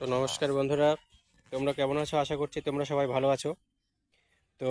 তো নমস্কার বন্ধুরা, তোমরা কেমন আছো? আশা করছি তোমরা সবাই ভালো আছো। তো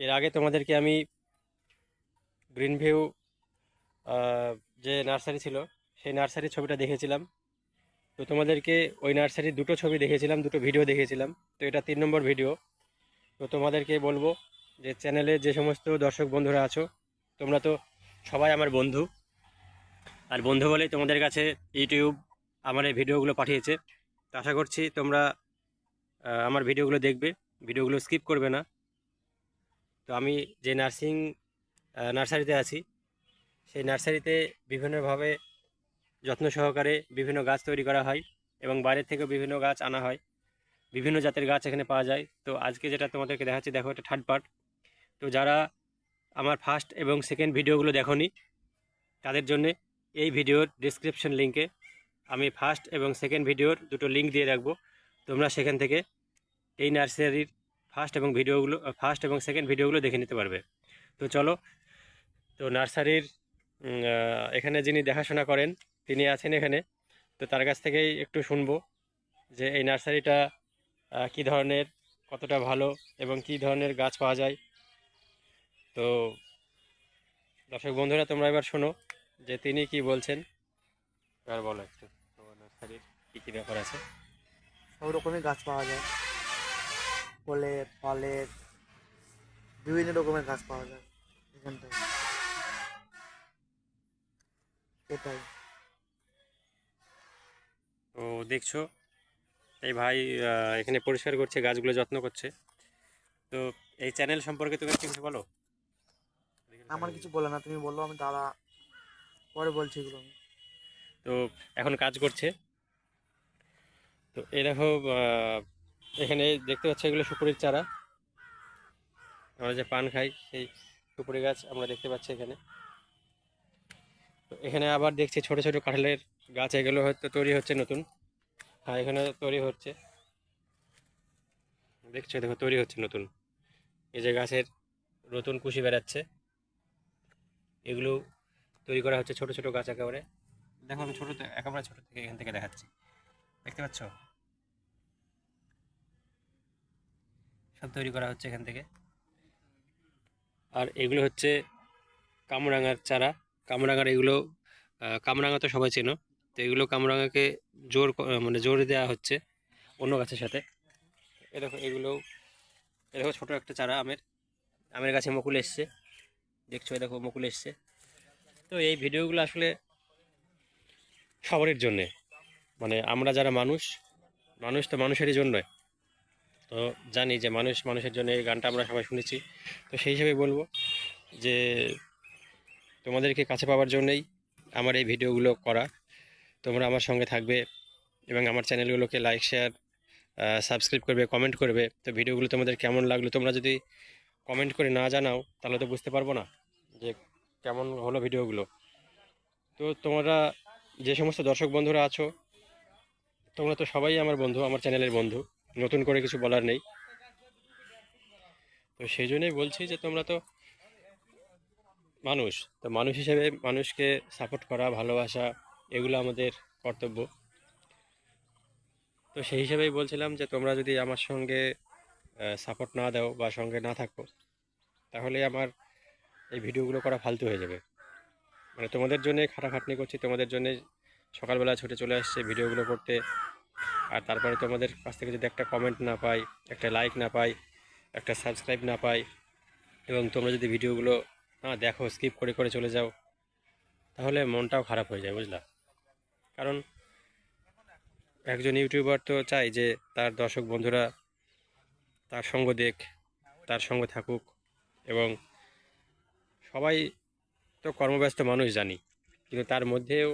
এর আগে তোমাদেরকে আমি গ্রিন ভিউ যে নার্সারি ছিল, সেই নার্সারির ছবিটা দেখেছিলাম। তো তোমাদেরকে ওই নার্সারির দুটো ছবি দেখেছিলাম, দুটো ভিডিও দেখেছিলাম। তো এটা তিন নম্বর ভিডিও। তো তোমাদেরকে বলব যে চ্যানেলে যে সমস্ত দর্শক বন্ধুরা আছো, তোমরা তো সবাই আমার বন্ধু। আর বন্ধু বলেই তোমাদের কাছে ইউটিউব আমার এই ভিডিওগুলো পাঠিয়েছে। তো আশা করছি তোমরা আমার ভিডিওগুলো দেখবে। ভিডিওগুলো স্কিপ করবে না। তো আমি যে নার্সিং নার্সারিতে আছি, সেই নার্সারিতে বিভিন্নভাবে যত্ন সহকারে বিভিন্ন গাছ তৈরি করা হয় এবং বাইরের থেকেও বিভিন্ন গাছ আনা হয়। বিভিন্ন জাতের গাছ এখানে পাওয়া যায়। তো আজকে যেটা তোমাদেরকে দেখাচ্ছি, দেখো এটা থার্ড পার্ট। তো যারা আমার ফার্স্ট এবং সেকেন্ড ভিডিওগুলো দেখোনি, তাদের জন্যে এই ভিডিওর ডিসক্রিপশন লিঙ্কে আমি ফার্স্ট এবং সেকেন্ড ভিডিওর দুটো লিঙ্ক দিয়ে রাখব। তোমরা সেখান থেকে এই নার্সারির ফার্স্ট এবং ভিডিওগুলো ফার্স্ট এবং সেকেন্ড ভিডিওগুলো দেখে নিতে পারবে। তো চলো, তো নার্সারির এখানে যিনি দেখাশোনা করেন, তিনি আছেন এখানে। তো তার কাছ থেকেই একটু শুনব যে এই নার্সারিটা কী ধরনের, কতটা ভালো এবং কী ধরনের গাছ পাওয়া যায়। তো দর্শক বন্ধুরা, তোমরা এবার শোনো যে তিনি কি বলছেন। এবার বলো একটু। কী কী ব্যাপার আছে? সব রকমের গাছ পাওয়া যায়। ফলের ফলের বিভিন্ন রকমের গাছ পাওয়া যায় এখানটায়। এটাই। তো দেখছ এই ভাই এখানে পরিষ্কার করছে গাছগুলো যত্ন করছে। তো এই চ্যানেল সম্পর্কে তুমি কিছু বলো? আমার কিছু বলে না তুমি বলল আমি দাদা পরে বলছি এগুলো তো এখন কাজ করছে। তো আহ, এখানে দেখতে পাচ্ছ এগুলো সুপুরির চারা। আমরা যে পান খাই সেই সুপুরি গাছ আমরা দেখতে পাচ্ছি এখানে। তো এখানে আবার দেখছি ছোট ছোট কাঁঠালের গাছ এগুলো হয়তো তৈরি হচ্ছে নতুন। হ্যাঁ এখানে তৈরি হচ্ছে। দেখছ দেখো তৈরি হচ্ছে নতুন। এই যে গাছের নতুন কুশি বেড়াচ্ছে। এগুলো তৈরি করা হচ্ছে ছোট ছোট গাছ একেবারে। দেখো আমি ছোট একেবারে ছোটো থেকে এখান থেকে দেখাচ্ছি। দেখতে পাচ্ছ? সব তৈরি করা হচ্ছে এখান থেকে। আর এগুলো হচ্ছে কামরাঙার চারা। কামরাঙার এগুলো কামরাঙা তো সবাই চেনো। তো এগুলো কামরাঙাকে জোর মানে জোর দেওয়া হচ্ছে অন্য গাছের সাথে। এরকম এগুলো, এ দেখো ছোটো একটা চারা আমের। আমের গাছে মুকুল এসছে। দেখছ দেখো মুকুল এসছে। তো এই ভিডিওগুলো আসলে সবারই জন্যে। মানে আমরা যারা মানুষ মানুষ তো মানুষেরই জন্যই তো জানি যে মানুষ, মানুষের জন্য এই গানটা আমরা সবাই শুনেছি। তো সেই হিসেবে বলব যে তোমাদেরকে কাছে পাওয়ার জন্যই আমার এই ভিডিওগুলো করা। তোমরা আমার সঙ্গে থাকবে এবং আমার চ্যানেলগুলোকে লাইক শেয়ার সাবস্ক্রাইব করবে কমেন্ট করবে। তো ভিডিওগুলো তোমাদের কেমন লাগল? তোমরা যদি কমেন্ট করে না জানাও, তাহলে তো বুঝতে পারব না যে কেমন হলো ভিডিওগুলো। তো তোমরা যে সমস্ত দর্শক বন্ধুরা আছো, তোমরা তো সবাই আমার বন্ধু, আমার চ্যানেলের বন্ধু। নতুন করে কিছু বলার নেই। তো সেই জন্যই বলছি যে তোমরা তো মানুষ তো মানুষ হিসেবে মানুষকে সাপোর্ট করা, ভালোবাসা, এগুলো আমাদের কর্তব্য। তো সেই হিসেবেই বলছিলাম যে তোমরা যদি আমার সঙ্গে সাপোর্ট না দাও বা সঙ্গে না থাকো, তাহলে আমার এই ভিডিওগুলো করা ফালতু হয়ে যাবে। মানে তোমাদের জন্যে খাটাখাটনি করছি, তোমাদের জন্যে সকালবেলা ছুটে চলে আসছে ভিডিওগুলো করতে। আর তারপরে তোমাদের কাছ থেকে যদি একটা কমেন্ট না পাই, একটা লাইক না পাই, একটা সাবস্ক্রাইব না পাই, এবং তোমরা যদি ভিডিওগুলো না দেখো স্কিপ করে করে চলে যাও, তাহলে মনটাও খারাপ হয়ে যায়, বুঝলা? কারণ একজন ইউটিউবার তো চাই যে তার দর্শক বন্ধুরা তার সঙ্গ দেখ, তার সঙ্গে থাকুক, এবং সবাই তো কর্মব্যস্ত মানুষ জানি, কিন্তু তার মধ্যেও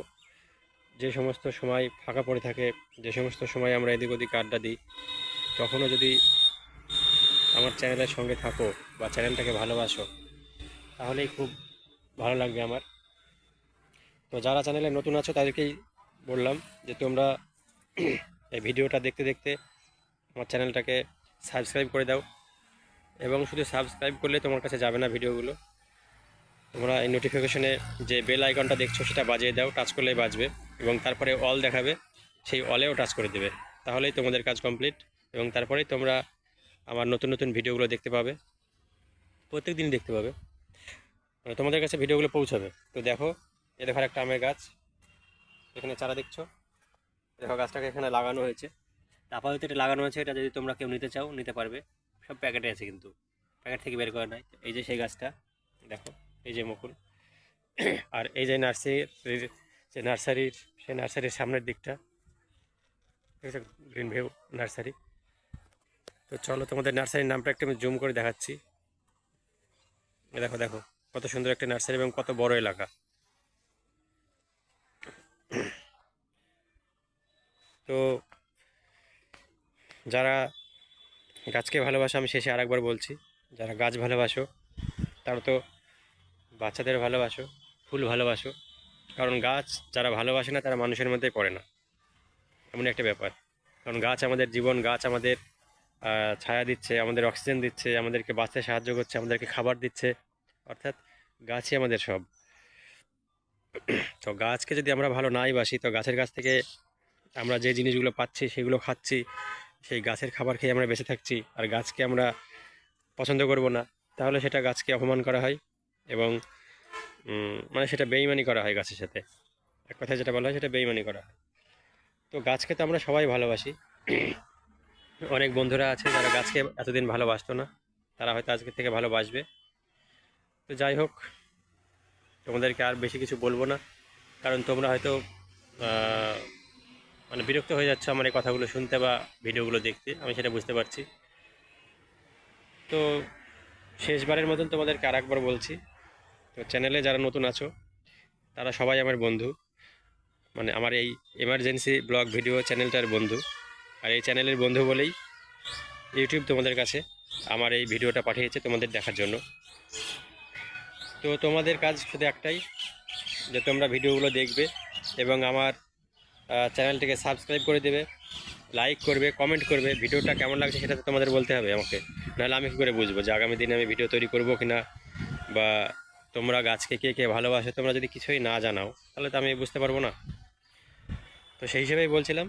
যে সমস্ত সময় ফাঁকা পড়ে থাকে, যে সমস্ত সময় আমরা এদিক ওদিক আড্ডা দিই, তখনও যদি আমার চ্যানেলের সঙ্গে থাকো বা চ্যানেলটাকে ভালোবাসো, তাহলেই খুব ভালো লাগবে আমার। তো যারা চ্যানেলে নতুন আছো, তাদেরকেই বললাম যে তোমরা এই ভিডিওটা দেখতে দেখতে আমার চ্যানেলটাকে সাবস্ক্রাইব করে দাও। এবং শুধু সাবস্ক্রাইব করলে তোমার কাছে যাবে না ভিডিওগুলো। তোমরা এই নোটিফিকেশনে যে বেল আইকনটা দেখছ, সেটা বাজিয়ে দাও টাচ করলেই বাজবে এবং তারপরে অল দেখাবে, সেই অলেও টাচ করে দেবে। তাহলেই তোমাদের কাজ কমপ্লিট এবং তারপরেই তোমরা আমার নতুন নতুন ভিডিওগুলো দেখতে পাবে। প্রত্যেক দিনই দেখতে পাবে। মানে তোমাদের কাছে ভিডিওগুলো পৌঁছাবে। তো দেখো, এ দেখো একটা আমের গাছ। এখানে চারা দেখছ? দেখো গাছটাকে এখানে লাগানো হয়েছে। আপাতত এটা লাগানো হয়েছে এটা যদি তোমরা কেউ নিতে চাও, নিতে পারবে। সব প্যাকেটে আছে কিন্তু। প্যাকেট থেকে বের করা নাই। এই যে সেই গাছটা, দেখো। এই যে মুকুল। আর এই যে নার্সারির যে নার্সারির সেই নার্সারির সামনের দিকটা। Green view nursery. তো চলো তোমাদের নার্সারির নামটা একটু আমি জুম করে দেখাচ্ছি। দেখো দেখো, কত সুন্দর একটা নার্সারি এবং কত বড় এলাকা। তো যারা গাছকে ভালোবাসো, আমি শেষে আরেকবার বলছি, যারা গাছ ভালোবাসো, তারা তো বাচ্চাদের ভালোবাসো, ফুল ভালোবাসো। কারণ গাছ যারা ভালোবাসে না, তারা মানুষের মধ্যে পড়ে না। এমন একটা ব্যাপার। কারণ গাছ আমাদের জীবন, গাছ আমাদের ছায়া দিচ্ছে, আমাদের অক্সিজেন দিচ্ছে, আমাদেরকে বাঁচতে সাহায্য করছে, আমাদেরকে খাবার দিচ্ছে। অর্থাৎ গাছই আমাদের সব। তো গাছকে যদি আমরা ভালো নাই বাসি, তো গাছের কাছ থেকে আমরা যে জিনিসগুলো পাচ্ছি, সেগুলো খাচ্ছি, সেই গাছের খাবার খেয়ে আমরা বেঁচে থাকছি। আর গাছকে আমরা পছন্দ করব না, তাহলে সেটা গাছকে অপমান করা হয়। এবং মানে সেটা বেইমানি করা হয় গাছের সাথে। এক কথায় যেটা বলা হয় সেটা বেইমানি করা হয়। তো গাছকে তো আমরা সবাই ভালোবাসি। অনেক বন্ধুরা আছে যারা গাছকে এতদিন ভালোবাসতো না। তারা হয়তো আজকে থেকে ভালোবাসবে। তো যাই হোক, তোমাদেরকে আর বেশি কিছু বলব না। কারণ তোমরা হয়তো মানে বিরক্ত হয়ে যাচ্ছে আমার এই কথাগুলো শুনতে বা ভিডিওগুলো দেখতে। আমি সেটা বুঝতে পারছি। তো শেষবারের মতন তোমাদেরকে আর একবার বলছি তো চ্যানেলে যারা নতুন আছো, তারা সবাই আমার বন্ধু। মানে আমার এই এমার্জেন্সি ব্লগ ভিডিও চ্যানেলটার বন্ধু। আর এই চ্যানেলের বন্ধু বলেই ইউটিউব তোমাদের কাছে আমার এই ভিডিওটা পাঠিয়েছে তোমাদের দেখার জন্য। তো তোমাদের কাজ শুধু একটাই, যে তোমরা ভিডিওগুলো দেখবে এবং আমার চ্যানেলটিকে সাবস্ক্রাইব করে দেবে লাইক করবে কমেন্ট করবে ভিডিওটা কেমন লাগছে সেটা তো তোমাদের বলতে হবে আমাকে। নাহলে আমি কী করে বুঝব যে আগামী দিনে আমি ভিডিও তৈরি করব কিনা বা তোমরা গাছকে কে কে ভালোবাসো, তোমরা যদি কিছুই না জানাও, তাহলে তো আমি বুঝতে পারব না। তো সেই হিসেবেই বলছিলাম,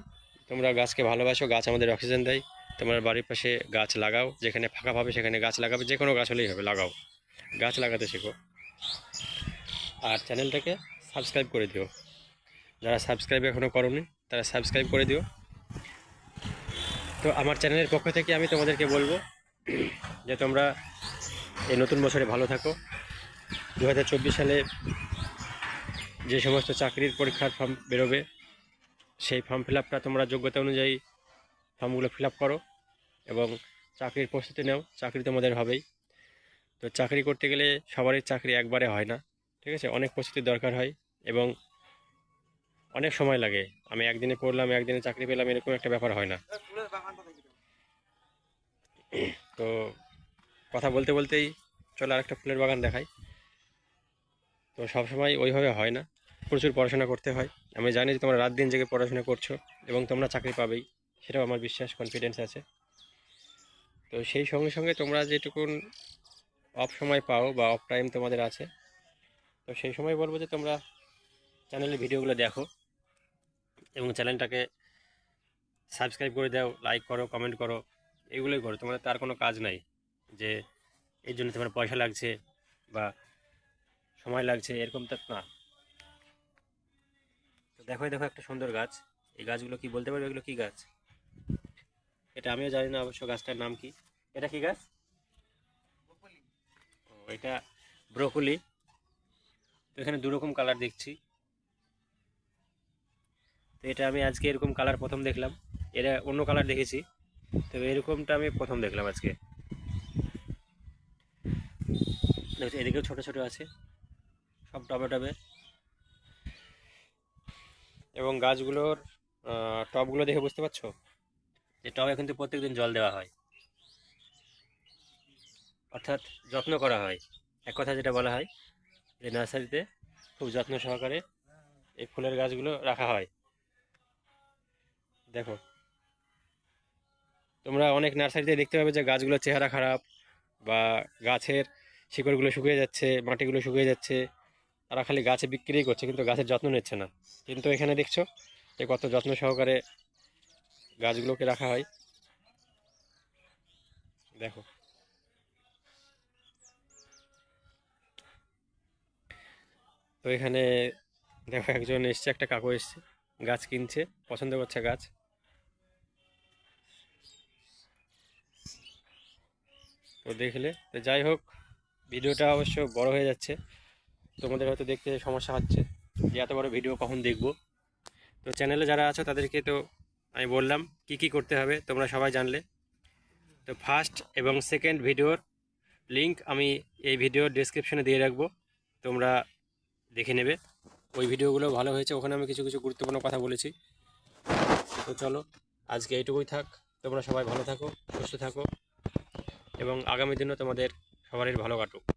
তোমরা গাছকে ভালোবাসো, গাছ আমাদের অক্সিজেন দেয়। তোমার বাড়ির পাশে গাছ লাগাও, যেখানে ফাঁকা পাবে সেখানে গাছ লাগাবে, যে কোনো গাছ হলেই হবে, লাগাও। গাছ লাগাতে শেখো। আর চ্যানেলটাকে সাবস্ক্রাইব করে দিও। যারা সাবস্ক্রাইব এখনও করোনি, তারা সাবস্ক্রাইব করে দিও। তো আমার চ্যানেলের পক্ষ থেকে আমি তোমাদেরকে বলব যে তোমরা এই নতুন বছরে ভালো থাকো। দু হাজার চব্বিশ সালে যে সমস্ত চাকরির পরীক্ষার ফর্ম বেরোবে, সেই ফর্ম ফিল তোমরা যোগ্যতা অনুযায়ী ফর্মগুলো ফিল করো এবং চাকরির প্রস্তুতি নাও। চাকরি তোমাদের হবেই। তো চাকরি করতে গেলে সবারই চাকরি একবারে হয় না, ঠিক আছে? অনেক প্রস্তুতির দরকার হয় এবং অনেক সময় লাগে। আমি একদিনে পড়লাম, একদিনে চাকরি পেলাম, এরকম একটা ব্যাপার হয় না। তো কথা বলতে বলতেই চলো আরেকটা ফুলের বাগান দেখাই। তো সবসময় ওইভাবে হয় না। প্রচুর পড়াশোনা করতে হয়। আমি জানি যে তোমরা রাত দিন জেগে পড়াশোনা করছ এবং তোমরা চাকরি পাবেই। সেটাও আমার বিশ্বাস কনফিডেন্স আছে। তো সেই সঙ্গে সঙ্গে তোমরা যেটুকুন অফ সময় পাও বা অফ টাইম তোমাদের আছে, তো সেই সময় বলব যে তোমরা চ্যানেলের ভিডিওগুলো দেখো এবং চ্যানেলটাকে সাবস্ক্রাইব করে দাও লাইক করো কমেন্ট করো, এগুলোই করো। তোমাদের তার কোনো কাজ নাই যে এর জন্য তোমার পয়সা লাগছে বা সময় লাগছে, এরকম তো না। তো দেখো দেখো একটা সুন্দর গাছ। এই গাছগুলো কি বলতে পারবে? এগুলো কি গাছ? এটা আমিও জানি না, অবশ্য গাছটার নাম কি? এটা কি গাছ? এটা ব্রোকলি। তো এখানে দুরকম কালার দেখছি। তো এটা আমি আজকে এরকম কালার প্রথম দেখলাম। এটা অন্য কালার দেখেছি। তো এরকমটা আমি প্রথম দেখলাম আজকে। এদিকেও ছোট ছোট আছে। সব টবে টবে। এবং গাছগুলোর টবগুলো দেখে বুঝতে পারছ? যে টবে কিন্তু প্রত্যেকদিন জল দেওয়া হয়। অর্থাৎ যত্ন করা হয়। এক কথা যেটা বলা হয় যে নার্সারিতে খুব যত্ন সহকারে এই ফুলের গাছগুলো রাখা হয়। দেখো তোমরা অনেক নার্সারিতে দেখতে পাবে যে গাছগুলোর চেহারা খারাপ বা গাছের শিকড়গুলো শুকিয়ে যাচ্ছে মাটিগুলো শুকিয়ে যাচ্ছে। তারা খালি গাছে বিক্রি করছে, কিন্তু গাছের যত্ন নিচ্ছে না। কিন্তু এখানে দেখছ যে কত যত্ন সহকারে গাছগুলোকে রাখা হয়। দেখো। তো এখানে দেখো একজন এসছে, একটা কাকু এসছে, গাছ কিনছে, পছন্দ করছে গাছ। তো দেখলে, তো যাই হোক, ভিডিওটা অবশ্য বড় হয়ে যাচ্ছে। তোমাদের হয়তো দেখতে সমস্যা হচ্ছে যে এত বড় ভিডিও কখন দেখব। তো চ্যানেলে যারা আছো, তাদেরকে তো আমি বললাম কি কি করতে হবে, তোমরা সবাই জানলে। তো ফার্স্ট এবং সেকেন্ড ভিডিওর লিংক আমি এই ভিডিওর ডিসক্রিপশনে দিয়ে রাখব, তোমরা দেখে নেবে। ওই ভিডিওগুলো ভালো হয়েছে, ওখানে আমি কিছু কিছু গুরুত্বপূর্ণ কথা বলেছি। তো চলো, আজকে এইটুকুই থাক, তোমরা সবাই ভালো থাকো, সুস্থ থাকো, এবং আগামী দিনও তোমাদের সবারই ভালো কাটুক।